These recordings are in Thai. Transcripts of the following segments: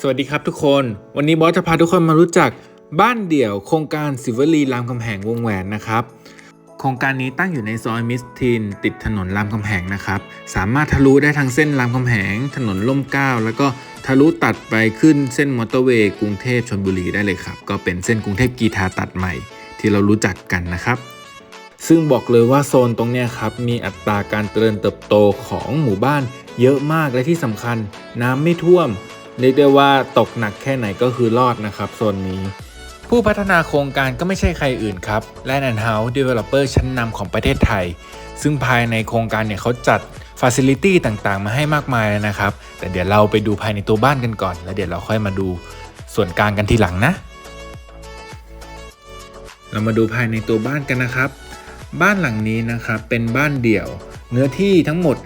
สวัสดีครับทุกคน วันนี้บอสจะพาทุกคนมารู้จักบ้านเดี่ยวโครงการสิวลีรามคำแหงวงแหวนนะครับ โครงการนี้ตั้งอยู่ในซอยมิสทินติดถนนรามคำแหงนะครับ สามารถทะลุได้ทั้งเส้นรามคำแหง ถนนล่มเกล้าแล้วก็ทะลุตัดไปขึ้นเส้นมอเตอร์เวย์กรุงเทพชลบุรีได้เลยครับ ก็เป็นเส้นกรุงเทพกีทาตัดใหม่ ที่เรารู้จักกันนะครับ ซึ่งบอกเลยว่าโซนตรงเนี้ยครับมีอัตราการเจริญเติบโตของหมู่บ้านเยอะมากและที่สำคัญน้ำไม่ท่วม เรียกได้ว่าตกหนักแค่ไหนก็คือรอดนะครับโซนนี้ ผู้พัฒนาโครงการก็ไม่ใช่ใครอื่นครับและนันเฮาส์เดเวลลอปเปอร์ชั้นนำของประเทศไทย ซึ่งภายในโครงการเนี่ยเขาจัดฟ a ซิลิตี้ต่างๆ มาให้มากมายเลยนะครับ แต่เดี๋ยวเราไปดูภายในตัวบ้านกันก่อน แล้วเดี๋ยวเราค่อยมาดูส่วนกลางกันทีหลังนะ เรามาดูภายในตัวบ้านกันนะครับ บ้านหลังนี้นะครับเป็นบ้านเดี่ยว เนื้อที่ทั้งหมด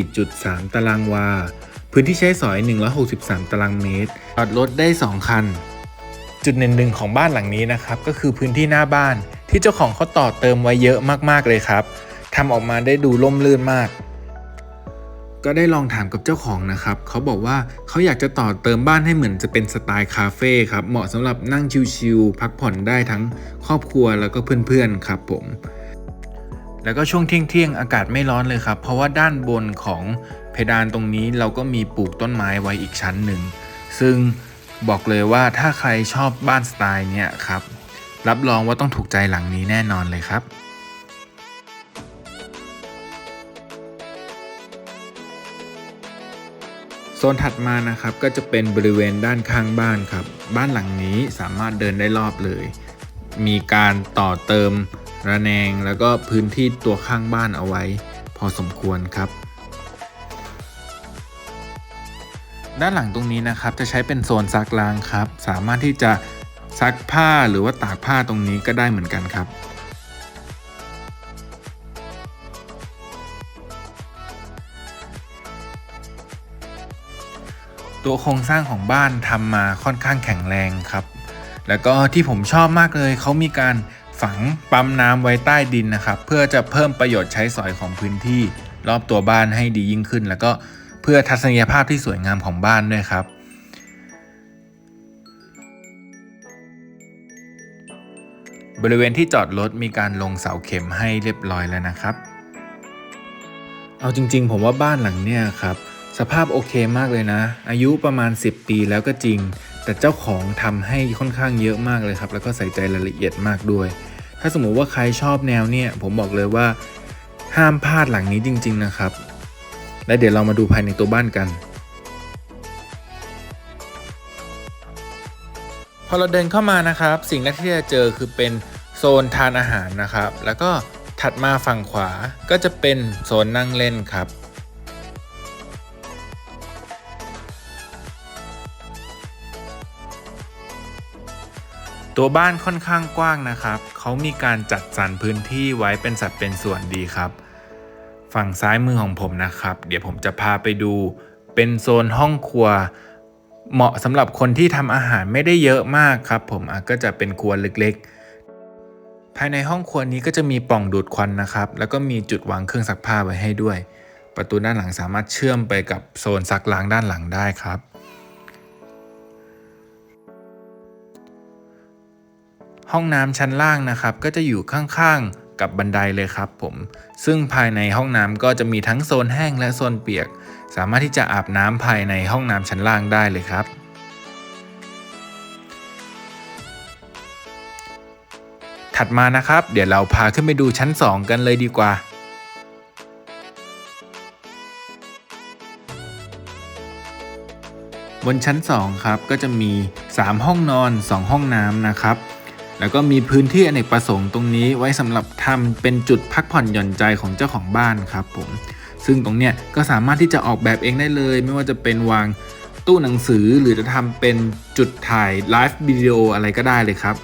54.3 ตารางวา พื้นที่ใช้สอย 163 ตารางเมตรจอดรถได้ 2 คัน จุดเด่นหนึ่งของบ้านหลังนี้นะครับ ก็คือพื้นที่หน้าบ้านที่เจ้าของเขาต่อเติมไว้เยอะมากๆเลยครับทำออกมาได้ดูร่มรื่นมาก ก็ได้ลองถามกับเจ้าของนะครับ เขาบอกว่าเขาอยากจะต่อเติมบ้านให้เหมือนจะเป็นสไตล์คาเฟ่ครับ เหมาะสำหรับนั่งชิลๆพักผ่อนได้ทั้งครอบครัวแล้วก็เพื่อนๆครับผมแล้วก็ช่วงเที่ยงๆ อากาศไม่ร้อนเลยครับ เพราะว่าด้านบนของ เพดานตรงนี้เราก็มีปลูกต้นไม้ไว้อีกชั้นหนึ่ง ซึ่งบอกเลยว่าถ้าใครชอบบ้านสไตล์เนี้ยครับ รับรองว่าต้องถูกใจหลังนี้แน่นอนเลยครับโซนถัดมานะครับก็จะเป็นบริเวณด้านข้างบ้านครับ บ้านหลังนี้สามารถเดินได้รอบเลย มีการต่อเติมระแนงแล้วก็พื้นที่ตัวข้างบ้านเอาไว้ พอสมควรครับ ด้านหลังตรงนี้นะครับจะใช้เป็นโซนซักล้างครับ สามารถที่จะซักผ้าหรือว่าตากผ้าตรงนี้ก็ได้เหมือนกันครับ ตัวโครงสร้างของบ้านทำมาค่อนข้างแข็งแรงครับ แล้วก็ที่ผมชอบมากเลยเขามีการฝังปั๊มน้ำไว้ใต้ดินนะครับ เพื่อจะเพิ่มประโยชน์ใช้สอยของพื้นที่รอบตัวบ้านให้ดียิ่งขึ้น แล้วก็ เพื่อทัศนียภาพที่สวยงามของบ้านด้วยครับ บริเวณที่จอดรถมีการลงเสาเข็มให้เรียบร้อยแล้วนะครับ เอาจริง ๆ ผมว่าบ้านหลังเนี้ยครับสภาพโอเคมากเลยนะ อายุประมาณ 10 ปีแล้วก็จริง แต่เจ้าของทำให้ค่อนข้างเยอะมากเลยครับ แล้วก็ใส่ใจรายละเอียดมากด้วย ถ้าสมมุติว่าใครชอบแนวเนี่ย ผมบอกเลยว่า ห้ามพลาดหลังนี้จริง ๆ นะครับ และเดี๋ยวเรามาดูภายในตัวบ้านกันพอเราเดินเข้ามานะครับ สิ่งแรกที่จะเจอคือเป็นโซนทานอาหารนะครับ แล้วก็ถัดมาฝั่งขวาก็จะเป็นโซนนั่งเล่นครับ ตัวบ้านค่อนข้างกว้างนะครับ เขามีการจัดสรรพื้นที่ไว้เป็นสัดเป็นส่วนดีครับ ฝั่งซ้ายมือของผมนะครับ เดี๋ยวผมจะพาไปดู เป็นโซนห้องครัว เหมาะสำหรับคนที่ทำอาหารไม่ได้เยอะมากครับ ผมก็จะเป็นครัวเล็กๆ ภายในห้องครัวนี้ก็จะมีปล่องดูดควันนะครับ แล้วก็มีจุดวางเครื่องซักผ้าไว้ให้ด้วย ประตูด้านหลังสามารถเชื่อมไปกับโซนซักล้างด้านหลังได้ครับห้องน้ำชั้นล่างนะครับ ก็จะอยู่ข้างๆ กับบันไดเลยครับผม ซึ่งภายในห้องน้ำก็จะมีทั้งโซนแห้งและโซนเปียก สามารถที่จะอาบน้ำภายในห้องน้ำชั้นล่างได้เลยครับถัดมานะครับ เดี๋ยวเราพาขึ้นไปดูชั้น 2 กันเลยดีกว่า บนชั้น 2 ครับก็จะมี 3 ห้องนอน 2 ห้องน้ำนะครับ แล้วก็มีพื้นที่อเนกประสงค์ตรงนี้ไว้สำหรับทำเป็นจุดพักผ่อนหย่อนใจของเจ้าของบ้านครับผม ซึ่งตรงเนี้ยก็สามารถที่จะออกแบบเองได้เลย ไม่ว่าจะเป็นวางตู้หนังสือหรือจะทำเป็นจุดถ่ายไลฟ์วิดีโออะไรก็ได้เลยครับ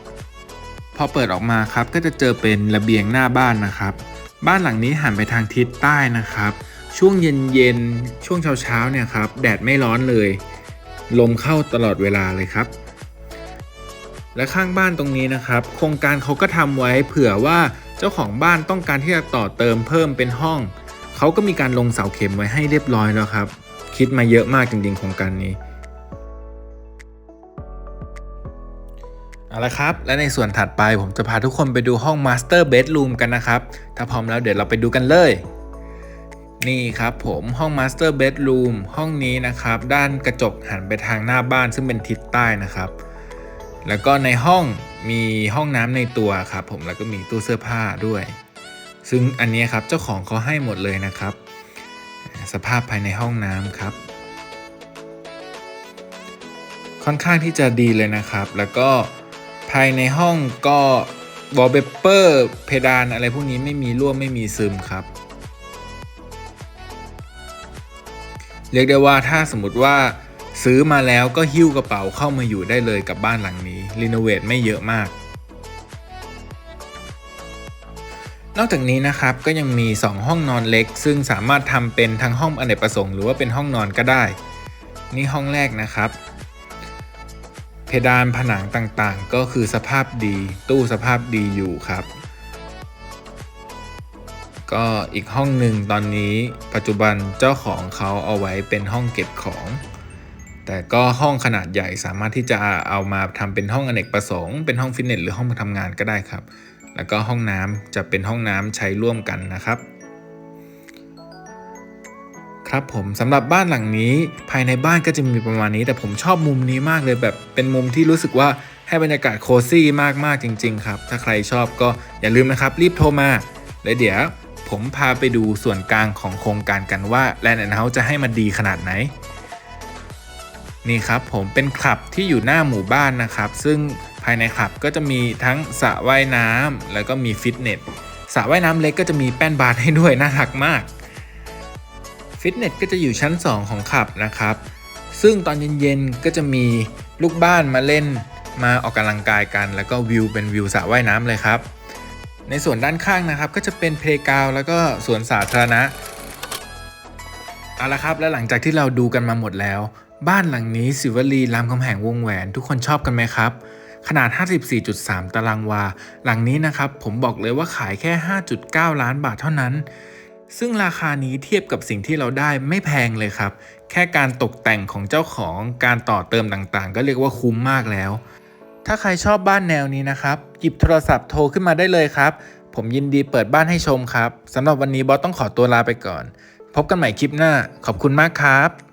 พอเปิดออกมาครับก็จะเจอเป็นระเบียงหน้าบ้านนะครับ บ้านหลังนี้หันไปทางทิศใต้นะครับ ช่วงเย็นๆช่วงเช้าๆเนี่ยครับแดดไม่ร้อนเลย ลมเข้าตลอดเวลาเลยครับ และข้างบ้านตรงนี้นะครับ โครงการเขาก็ทำไว้เผื่อว่าเจ้าของบ้านต้องการที่จะต่อเติมเพิ่มเป็นห้อง เขาก็มีการลงเสาเข็มไว้ให้เรียบร้อยแล้วครับ คิดมาเยอะมากจริงๆโครงการนี้เอาละครับ และในส่วนถัดไปผมจะพาทุกคนไปดูห้อง Master Bedroom กันนะครับ ถ้าพร้อมแล้วเดี๋ยวเราไปดูกันเลย นี่ครับผมห้อง Master Bedroom ห้องนี้นะครับ ด้านกระจกหันไปทางหน้าบ้านซึ่งเป็นทิศใต้นะครับ แล้วก็ในห้องมีห้องน้ำในตัวครับผมแล้วก็มีตู้เสื้อผ้าด้วย ซึ่งอันนี้ครับเจ้าของเขาให้หมดเลยนะครับ สภาพภายในห้องน้ำครับ ค่อนข้างที่จะดีเลยนะครับ แล้วก็ภายในห้องก็วอลเปเปอร์เพดานอะไรพวกนี้ไม่มีรั่วไม่มีซึมครับ เรียกได้ว่าถ้าสมมติว่า ซื้อมาแล้วก็หิ้วกระเป๋าเข้ามาอยู่ได้เลยกับบ้านหลังนี้รีโนเวทไม่เยอะมาก นอกจากนี้นะครับก็ยังมี 2 ห้องนอนเล็ก ซึ่งสามารถทำเป็นทั้งห้องอเนกประสงค์หรือว่าเป็นห้องนอนก็ได้ นี่ห้องแรกนะครับ เพดานผนังต่างๆ ก็คือสภาพดี ตู้สภาพดีอยู่ครับก็อีกห้องหนึ่งตอนนี้ปัจจุบันเจ้าของเขาเอาไว้เป็นห้องเก็บของ แต่ก็ห้องขนาดใหญ่สามารถที่จะเอามาทำเป็นห้องอเนกประสงค์ เป็นห้องฟิตเนสหรือห้องทำงานก็ได้ครับ แล้วก็ห้องน้ำจะเป็นห้องน้ำใช้ร่วมกันนะครับ ครับผมสำหรับบ้านหลังนี้ภายในบ้านก็จะมีประมาณนี้ แต่ผมชอบมุมนี้มากเลยแบบเป็นมุมที่รู้สึกว่าให้บรรยากาศโคซี่มากๆจริง ๆ ครับ ถ้าใครชอบก็อย่าลืมนะครับรีบโทรมาแล้วเดี๋ยวผมพาไปดูส่วนกลางของโครงการกันว่าแลนด์แอนด์เฮาส์จะให้มันดีขนาดไหน นี่ครับผมเป็นคลับที่อยู่หน้าหมู่บ้านนะครับ ซึ่งภายในคลับก็จะมีทั้งสระว่ายน้ำแล้วก็มีฟิตเนสสระว่ายน้ำเล็กก็จะมีแป้นบาร์ให้ด้วยน่ารักมากฟิตเนสก็จะอยู่ชั้น 2 ของคลับนะครับ ซึ่งตอนเย็นๆก็จะมีลูกบ้านมาเล่นมาออกกำลังกายกัน แล้วก็วิวเป็นวิวสระว่ายน้ำเลยครับ ในส่วนด้านข้างนะครับ ก็จะเป็นเพลกราวแล้วก็สวนสาธารณะเอาละครับและหลังจากที่เราดูกันมาหมดแล้ว บ้านหลังนี้สิวลีรามคำแหงวงแหวนทุกคนชอบกันไหมครับ ขนาด 54.3 ตารางวา หลังนี้นะครับผมบอกเลยว่าขายแค่ 5.9 ล้านบาทเท่านั้น ซึ่งราคานี้เทียบกับสิ่งที่เราได้ไม่แพงเลยครับ แค่การตกแต่งของเจ้าของการต่อเติมต่างๆ ก็เรียกว่าคุ้มมากแล้ว ถ้าใครชอบบ้านแนวนี้นะครับ หยิบโทรศัพท์โทรขึ้นมาได้เลยครับ ผมยินดีเปิดบ้านให้ชมครับสำหรับวันนี้บอสต้องขอตัวลาไปก่อน พบกันใหม่คลิปหน้า ขอบคุณมากครับ